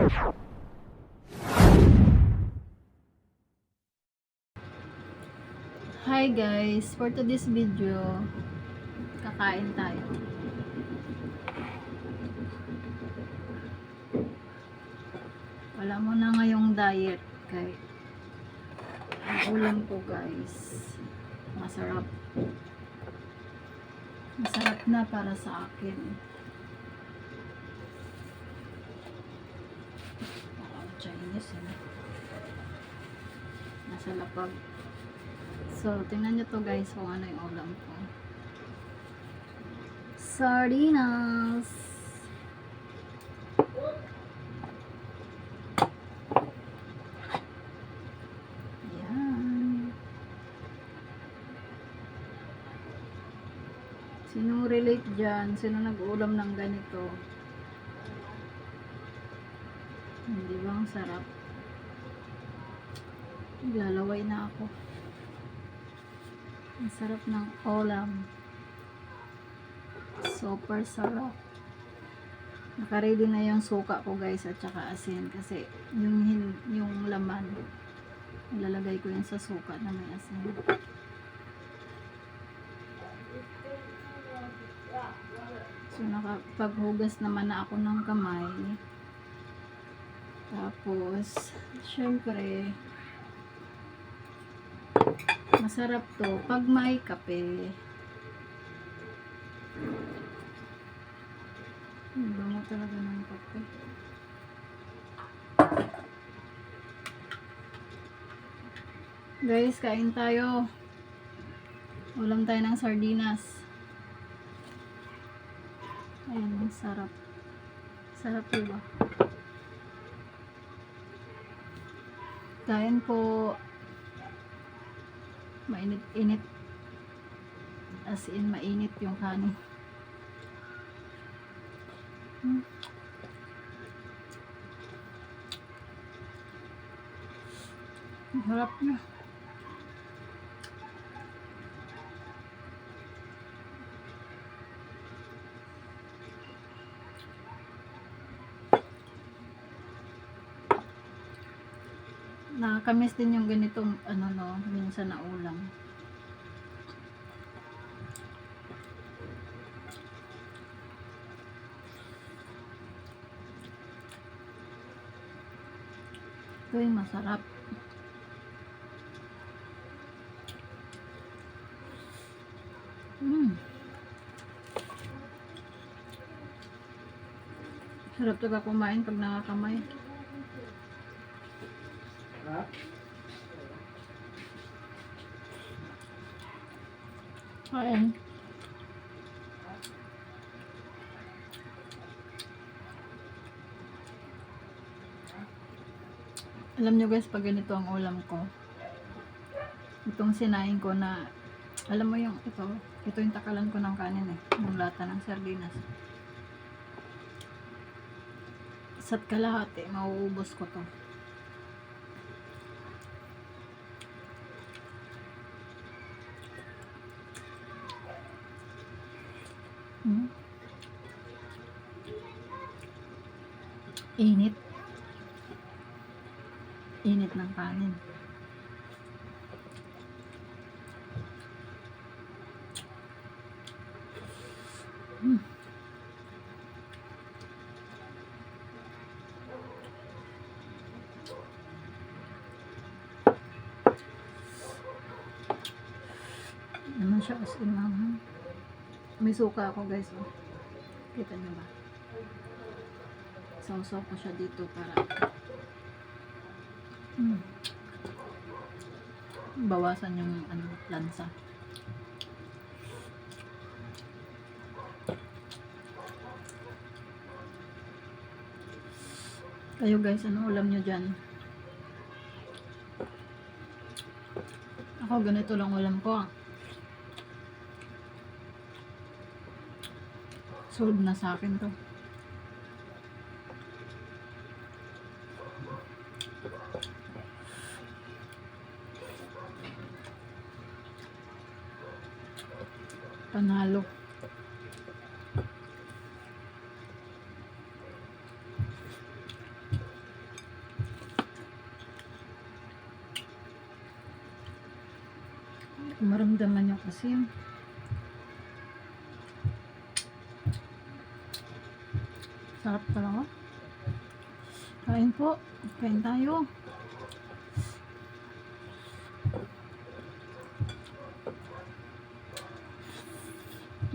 Hi guys, for today's video, kakain tayo. Wala mo na ngayong diet kay ang ulam ko guys. Masarap. Masarap na para sa akin. Parang Chinese eh. Nasa lapag. So, tingnan nyo to guys kung ano yung ulam ko. Sardinas! Yan. Sinong relate dyan? Sino nag-ulam ng ganito? Hindi ba ang sarap? Lalaway na ako. Ang sarap ng ulam. Super sarap. Nakaready na yung suka ko guys at saka asin kasi yung yung laman ilalagay ko yun sa suka na may asin. So nakapaghugas naman na ako ng kamay. Tapos, syempre, Masarap to pag may kape. Ang bango talaga ng kape. Guys, kain tayo. Ulam tayo ng sardinas. Ayan, sarap. Sarap diba? Kain po. Mainit-init as in mainit yung kanin. Hmm. Harap niya nakakamiss din yung ganitong ano no minsan na ulam. Ito masarap. Mm. sarap talaga kumain pag nakakamay Kain. Alam nyo guys, pag ganito ang ulam ko, itong sinain ko na, alam mo yung ito, ito yung takalan ko ng kanin eh, yung lata ng sardinas. Isa't kalahati, mauubos ko to. Hmm? Init. Init ng kanin. Hmm. Naman siya as in ma'am. May suka ako guys. Oh. Kita niyo ba? Sausaw ko siya dito para hmm. bawasan yung ano, lansa. Kayo guys, ano ulam nyo dyan? Ako, ganito lang ulam ko. Sold na sa akin to. Panalo. Maramdaman niyo kasi yun. Sarap talaga. Kain po. Kain tayo.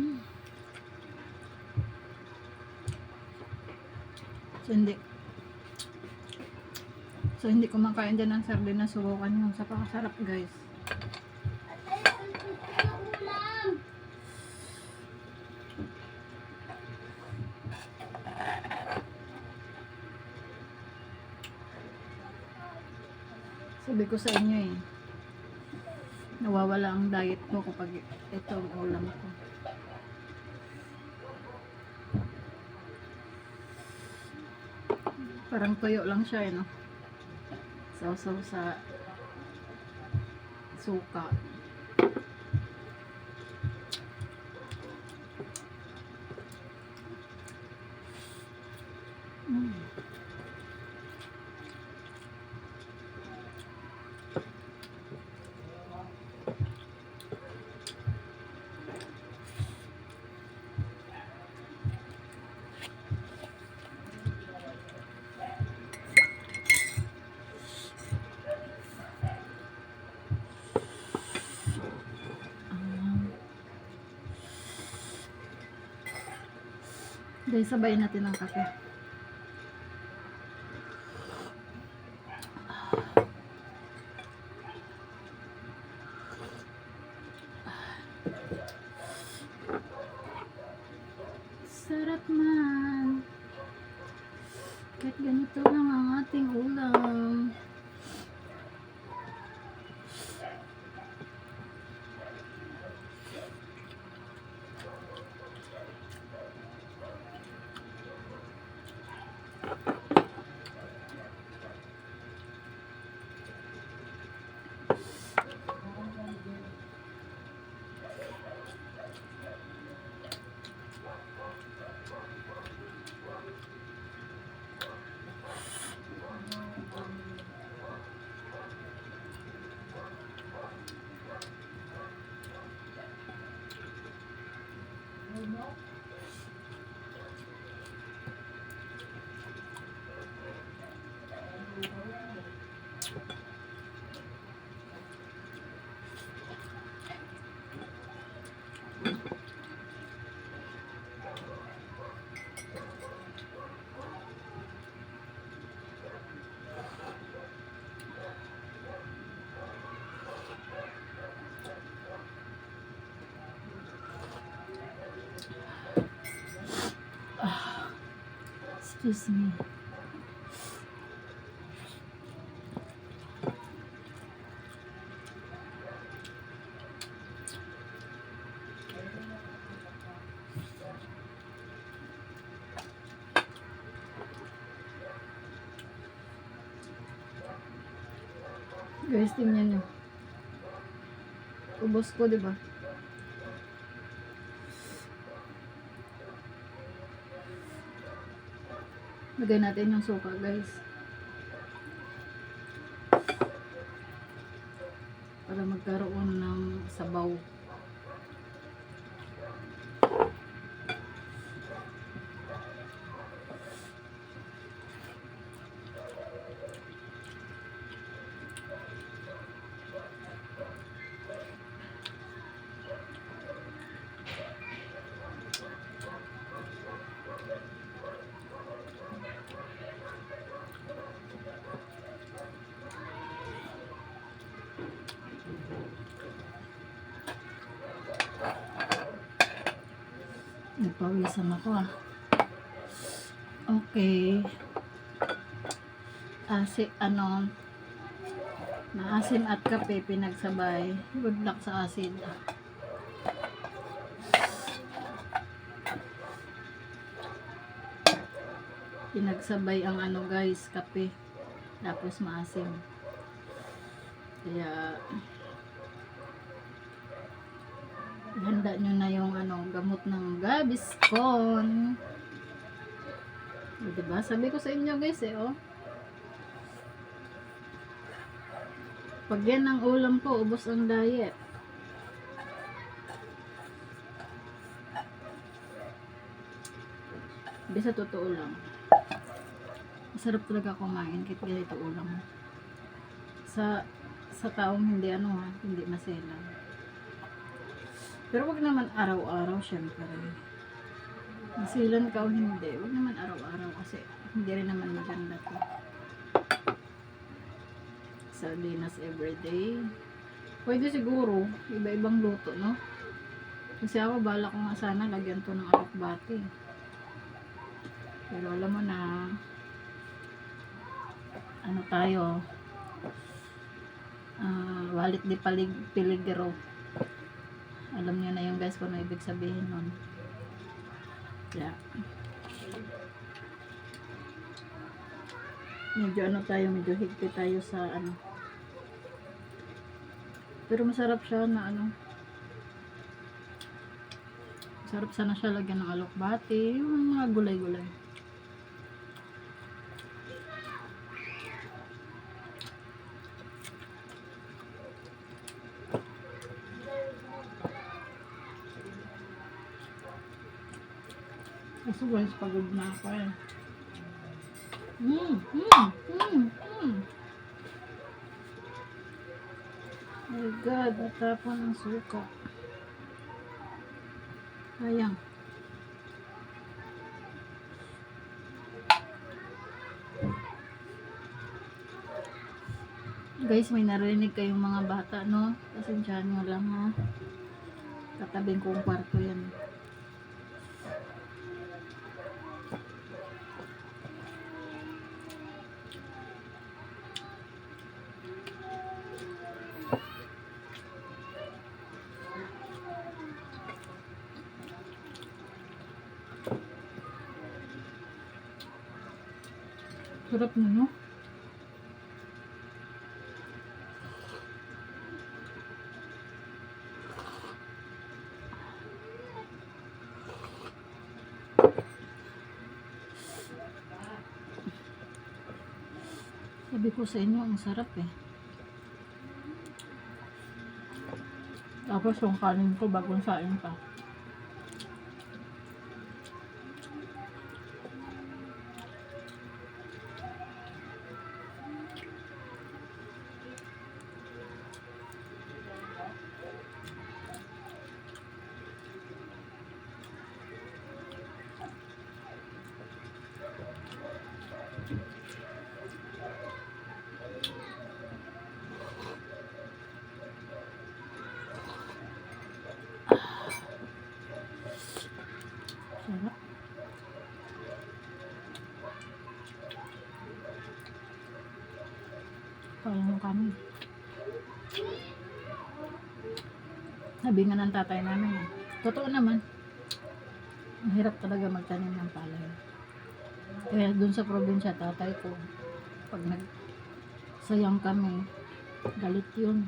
Mm. So, hindi. So, hindi kumakain dyan ng sardinas. Subukan nyo. Sa pakasarap, guys. Sabi ko sa inyo eh. Nawawala ang diet ko kapag ito ang ulam ko. Parang tuyo lang siya eh, no? Sausaw sa suka. Mm. Dahil sabay natin ang kape. Excuse me. Guys, tingnan nyo. Ubos ko, di ba? Lagay natin yung suka, guys. Para magkaroon ng sabaw. Nagpawisan ako ah. Okay. Asi, ano, maasim at kape pinagsabay. Good luck sa acid. Pinagsabay ang ano guys, kape. Tapos maasim. Kaya, ihanda nyo na yung ano, gamot ng Gaviscon. O, diba? Sabi ko sa inyo guys eh, oh. Pag yan ang ulam ko, ubos ang diet. Hindi sa totoo lang. Masarap talaga kumain kahit ganito ulam. Sa sa taong hindi ano ha, hindi maselang. Pero wag naman araw-araw syempre. Masilan ka o hindi, wag naman araw-araw kasi hindi rin naman maganda to. Sardinas everyday. Pwede siguro, iba-ibang luto, no? Kasi ako, bala ko nga sana lagyan to ng alokbati. Pero alam mo na, ano tayo, ah walit di palig, piligro. Alam niyo na yung guys kung ano ibig sabihin nun. Yeah. Medyo ano tayo, medyo higpit tayo sa ano. Pero masarap siya na ano. Masarap sana siya lagyan ng alokbati, yung mga gulay-gulay. Kasi guys, pagod na ako eh. Mm, mm, mm, mm. My God, natapon ang suka. Sayang. Guys, may narinig kayong mga bata, no? Pasensyahan nyo lang, ha? Katabing kong kwarto yan. Sarap na, no? Sabi ko sa inyo, ang sarap eh. Tapos yung kanin ko bagong sain pa. Sabi nga ng tatay namin, totoo naman, mahirap talaga magtanim ng palay. Kaya dun sa probinsya, tatay ko, pag nagsayang kami, galit yun.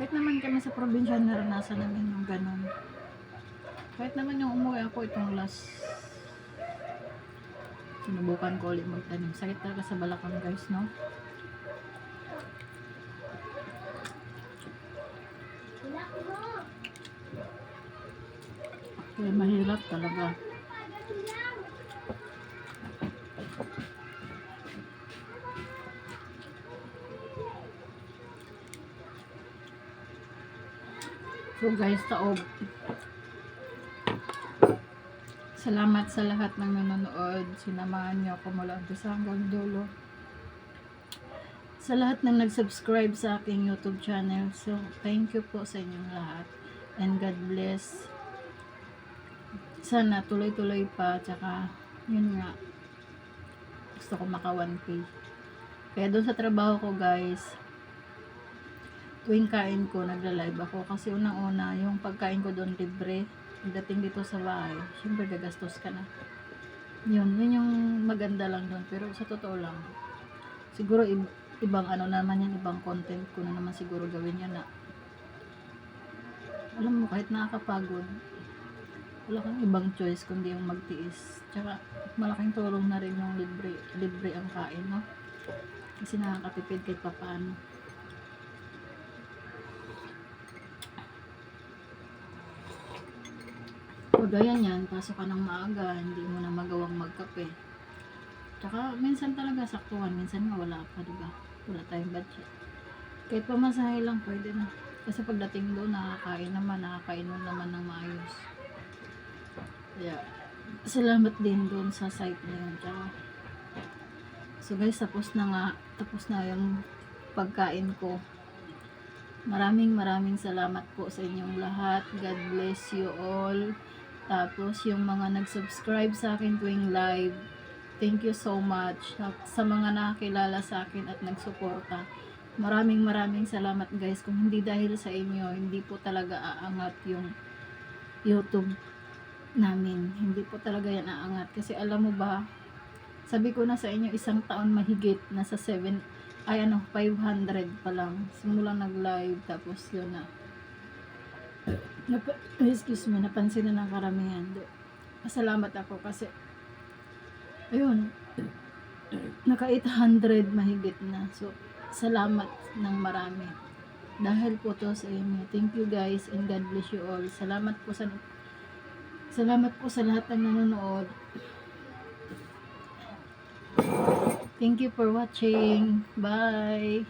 Kahit naman kami sa probinsya, naranasan namin yung ganun. Kahit naman yung umuwi ako itong last sinubukan ko ulit magtanim. Sakit talaga sa balakang guys, no? Kaya mahirap talaga. So guys, taob. Salamat sa lahat ng nanonood. Sinamahan niyo ako mula umpisa hanggang dulo. Sa lahat ng nag-subscribe sa aking YouTube channel. So, thank you po sa inyong lahat. And God bless. Sana tuloy-tuloy pa. Tsaka, yun nga. Gusto ko maka 1K. Kaya doon sa trabaho ko guys, tuwing kain ko, nagla-live ako. Kasi unang-una, yung pagkain ko doon libre. Pagdating dito sa bahay, syempre gagastos ka na. Yun, yun yung maganda lang doon. Pero sa totoo lang, siguro ib- ibang ano naman yan, ibang content ko na naman siguro gawin yan na alam mo, kahit nakakapagod, wala kang ibang choice kundi yung magtiis. Tsaka, malaking tulong na rin yung libre, libre ang kain, no? Kasi nakakatipid kahit papaano. Pag Gaya niyan, pasok ka ng maaga, hindi mo na magawang magkape. Tsaka, minsan talaga saktuhan, minsan nga wala pa, di ba? Wala tayong budget. Kahit pamasahe lang, pwede na. Kasi pagdating doon, nakakain naman, nakakainom naman ng maayos. Kaya, salamat din doon sa site na yun. So guys, tapos na nga, tapos na yung pagkain ko. Maraming maraming salamat po sa inyong lahat. God bless you all. Tapos yung mga nag-subscribe sa akin tuwing live, thank you so much. Sa mga nakakilala sa akin at nagsuporta, maraming maraming salamat guys. Kung hindi dahil sa inyo, hindi po talaga aangat yung YouTube namin. Hindi po talaga yan aangat. Kasi alam mo ba, sabi ko na sa inyo, isang taon mahigit, nasa 7, ay ano, 500 pa lang. Simulang nag-live, tapos yun na. Napa, excuse me, napansin na ng karamihan. Pasalamat ako kasi, ayun, naka 800 mahigit na. So, salamat ng marami. Dahil po to sa inyo. Thank you guys and God bless you all. Salamat po sa Salamat po sa lahat ng nanonood. Thank you for watching. Bye.